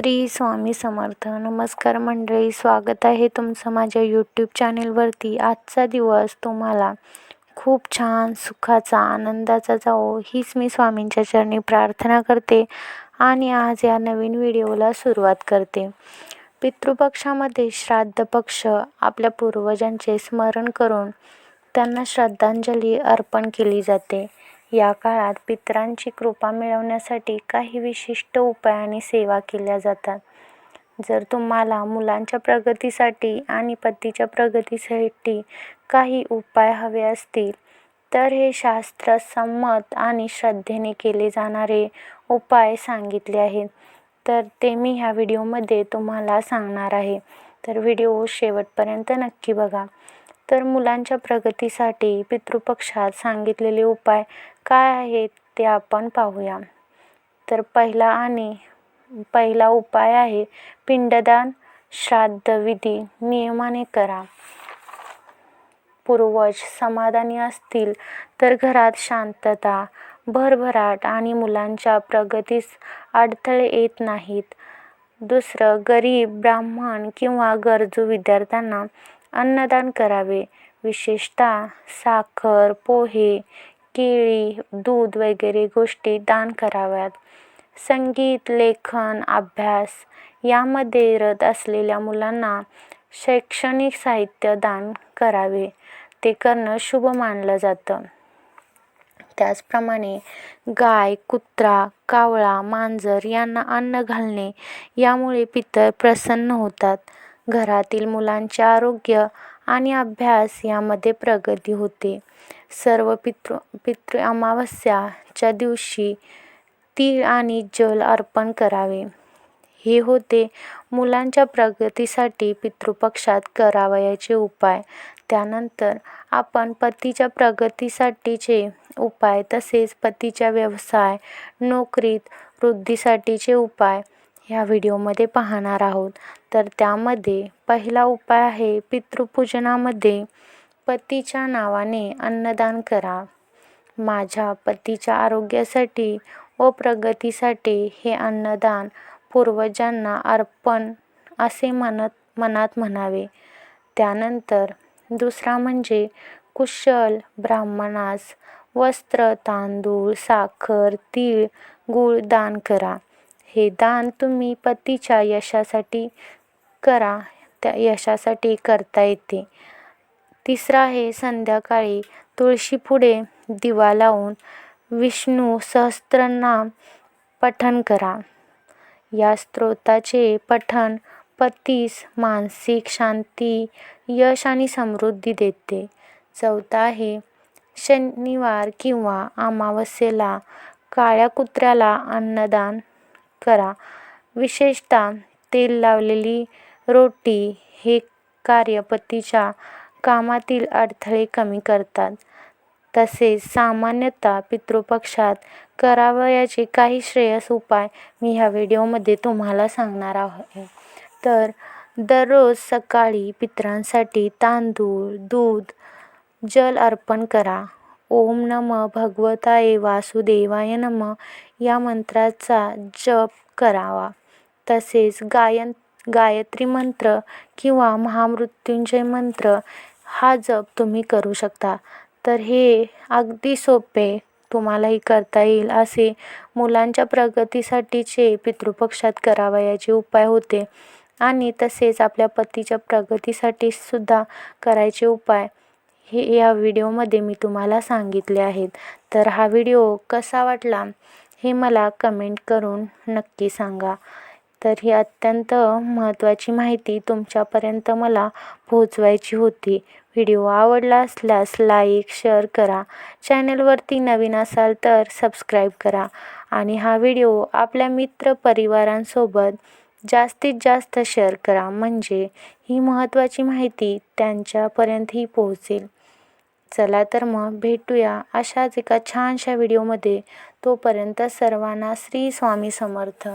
श्री स्वामी समर्थ. नमस्कार मंडळी स्वागत आहे तुमचं माझ्या यूट्यूब चॅनेलवरती आजचा दिवस तुम्हाला खूप छान सुखाचा आनंदाचा जाओ हीच मी स्वामींच्या चरणी प्रार्थना करते आणि आज या नवीन व्हिडिओला सुरुवात करते. पितृपक्षामध्ये श्राद्ध पक्ष आपल्या पूर्वजांचे स्मरण करून त्यांना श्रद्धांजली अर्पण केली जाते. या काळात पितरांची कृपा मिळवण्यासाठी काही विशिष्ट उपाय आणि सेवा केल्या जातात. जर तुम्हाला मुलांच्या प्रगतीसाठी आणि पतीच्या प्रगतीसाठी काही उपाय हवे असतील तर हे शास्त्रसंमत आणि श्रद्धेने केले जाणारे उपाय सांगितले आहेत. तर ते मी ह्या व्हिडिओमध्ये तुम्हाला सांगणार आहे. तर व्हिडिओ शेवटपर्यंत नक्की बघा. तर मुलांच्या प्रगतीसाठी पितृपक्षात सांगितलेले उपाय काय आहेत ते आपण पाहूया. तर पहिला आणि पहिला उपाय आहे पिंडदान श्राद्धविधी नियमाने करा. पूर्वज समाधानी असतील तर घरात शांतता भरभराट आणि मुलांच्या प्रगतीस अडथळे येत नाहीत. दुसरं गरीब ब्राह्मण किंवा गरजू विद्यार्थ्यांना अन्नदान करावे. विशेषतः साखर पोहे केळी दूध वगैरे गोष्टी दान कराव्यात. संगीत लेखन अभ्यास यामध्ये रत असलेल्या मुलांना शैक्षणिक साहित्य दान करावे. ते करणं शुभ मानलं जातं. त्याचप्रमाणे गाय कुत्रा कावळा मांजर यांना अन्न घालणे यामुळे पितर प्रसन्न होतात. घरातील मुलांचे आरोग्य आणि अभ्यास यामध्ये प्रगती होते. सर्व पितृ पितृ अमावस्याच्या दिवशी तीळ आणि जल अर्पण करावे. हे होते मुलांच्या प्रगतीसाठी पितृपक्षात करावयाचे उपाय. त्यानंतर आपण पतीच्या प्रगतीसाठीचे उपाय तसेच पतीच्या व्यवसाय नोकरीत वृद्धीसाठीचे उपाय ह्या व्हिडिओमध्ये पाहणार आहोत. तर त्यामध्ये पहिला उपाय आहे पितृपूजनामध्ये पतीच्या नावाने अन्नदान करा. माझ्या पतीच्या आरोग्यासाठी व प्रगतीसाठी हे अन्नदान पूर्वजांना अर्पण असे म्हणत मनात म्हणावे. त्यानंतर दुसरा म्हणजे कुशल ब्राह्मणास वस्त्र तांदूळ साखर तीळ गूळ दान करा. हे दान तुम्ही पतीच्या यशासाठी करा त्या यशासाठी करता येते. तिसरा आहे संध्याकाळी तुळशीपुढे दिवा लावून विष्णू सहस्त्रनाम पठण करा. या स्त्रोताचे पठण पतीस मानसिक शांती यश आणि समृद्धी देते. चौथा आहे शनिवार किंवा अमावस्येला काळ्या कुत्र्याला अन्नदान करा. विशेषतः तेल लावलेली रोटी हे कार्य पतीच्या कामातील अडथळे कमी करतात. तसेच सामान्यतः पितृपक्षात करावयाचे काही श्रेयस उपाय मी ह्या व्हिडिओमध्ये तुम्हाला सांगणार आहे. तर दररोज सकाळी पितरांसाठी तांदूळ दूध जल अर्पण करा. ओम नम भगवताय वासुदेवाय नम. या मंत्राचा जप करावा. तसेच गायन गायत्री मंत्र किंवा महामृत्युंजय मंत्र हा जप तुम्ही करू शकता. तर हे अगदी सोपे तुम्हालाही करता येईल असे मुलांच्या प्रगतीसाठीचे पितृपक्षात करावयाचे उपाय होते. आणि तसेच आपल्या पतीच्या प्रगतीसाठी सुद्धा करायचे उपाय. हे या व्हिडिओमध्ये मी तुम्हाला सांगितले आहेत. तर हा व्हिडिओ कसा वाटला हे मला कमेंट करून नक्की सांगा. तर ही अत्यंत महत्त्वाची माहिती तुमच्यापर्यंत मला पोहोचवायची होती. व्हिडिओ आवडला असल्यास लाईक शेअर करा. चॅनलवरती नवीन असाल तर सबस्क्राईब करा. आणि हा व्हिडिओ आपल्या मित्र परिवारांसोबत जास्तीत जास्त शेअर करा. म्हणजे ही महत्त्वाची माहिती त्यांच्यापर्यंतही पोहोचेल. चला तर मग भेटूया अशाच एका छानशा व्हिडिओमध्ये. तोपर्यंत सर्वांना श्री स्वामी समर्थ.